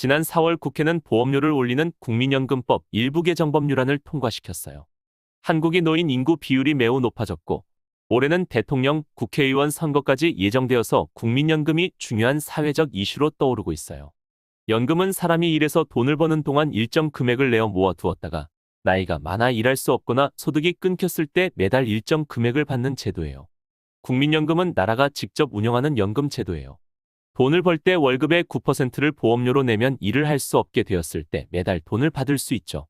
지난 4월 국회는 보험료를 올리는 국민연금법 일부 개정 법률안을 통과시켰어요. 한국이 노인 인구 비율이 매우 높아졌고 올해는 대통령, 국회의원 선거까지 예정되어서 국민연금이 중요한 사회적 이슈로 떠오르고 있어요. 연금은 사람이 일해서 돈을 버는 동안 일정 금액을 내어 모아두었다가 나이가 많아 일할 수 없거나 소득이 끊겼을 때 매달 일정 금액을 받는 제도예요. 국민연금은 나라가 직접 운영하는 연금 제도예요. 돈을 벌 때 월급의 9%를 보험료로 내면 일을 할 수 없게 되었을 때 매달 돈을 받을 수 있죠.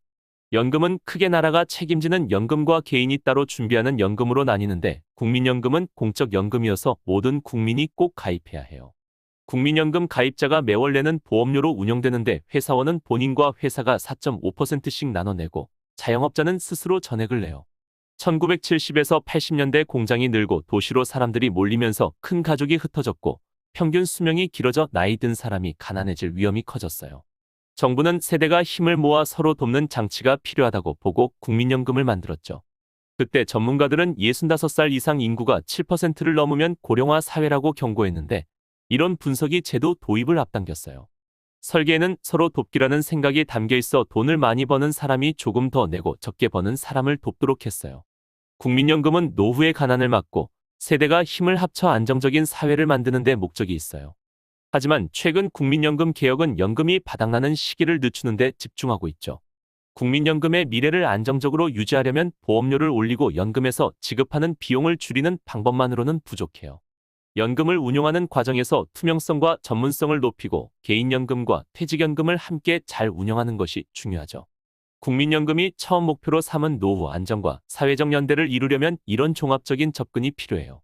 연금은 크게 나라가 책임지는 연금과 개인이 따로 준비하는 연금으로 나뉘는데 국민연금은 공적 연금이어서 모든 국민이 꼭 가입해야 해요. 국민연금 가입자가 매월 내는 보험료로 운영되는데 회사원은 본인과 회사가 4.5%씩 나눠내고 자영업자는 스스로 전액을 내요. 1970에서 80년대 공장이 늘고 도시로 사람들이 몰리면서 큰 가족이 흩어졌고 평균 수명이 길어져 나이 든 사람이 가난해질 위험이 커졌어요. 정부는 세대가 힘을 모아 서로 돕는 장치가 필요하다고 보고 국민연금을 만들었죠. 그때 전문가들은 65살 이상 인구가 7%를 넘으면 고령화 사회라고 경고했는데 이런 분석이 제도 도입을 앞당겼어요. 설계에는 서로 돕기라는 생각이 담겨 있어 돈을 많이 버는 사람이 조금 더 내고 적게 버는 사람을 돕도록 했어요. 국민연금은 노후의 가난을 막고 세대가 힘을 합쳐 안정적인 사회를 만드는 데 목적이 있어요. 하지만 최근 국민연금 개혁은 연금이 바닥나는 시기를 늦추는 데 집중하고 있죠. 국민연금의 미래를 안정적으로 유지하려면 보험료를 올리고 연금에서 지급하는 비용을 줄이는 방법만으로는 부족해요. 연금을 운용하는 과정에서 투명성과 전문성을 높이고 개인연금과 퇴직연금을 함께 잘 운영하는 것이 중요하죠. 국민연금이 처음 목표로 삼은 노후 안정과 사회적 연대를 이루려면 이런 종합적인 접근이 필요해요.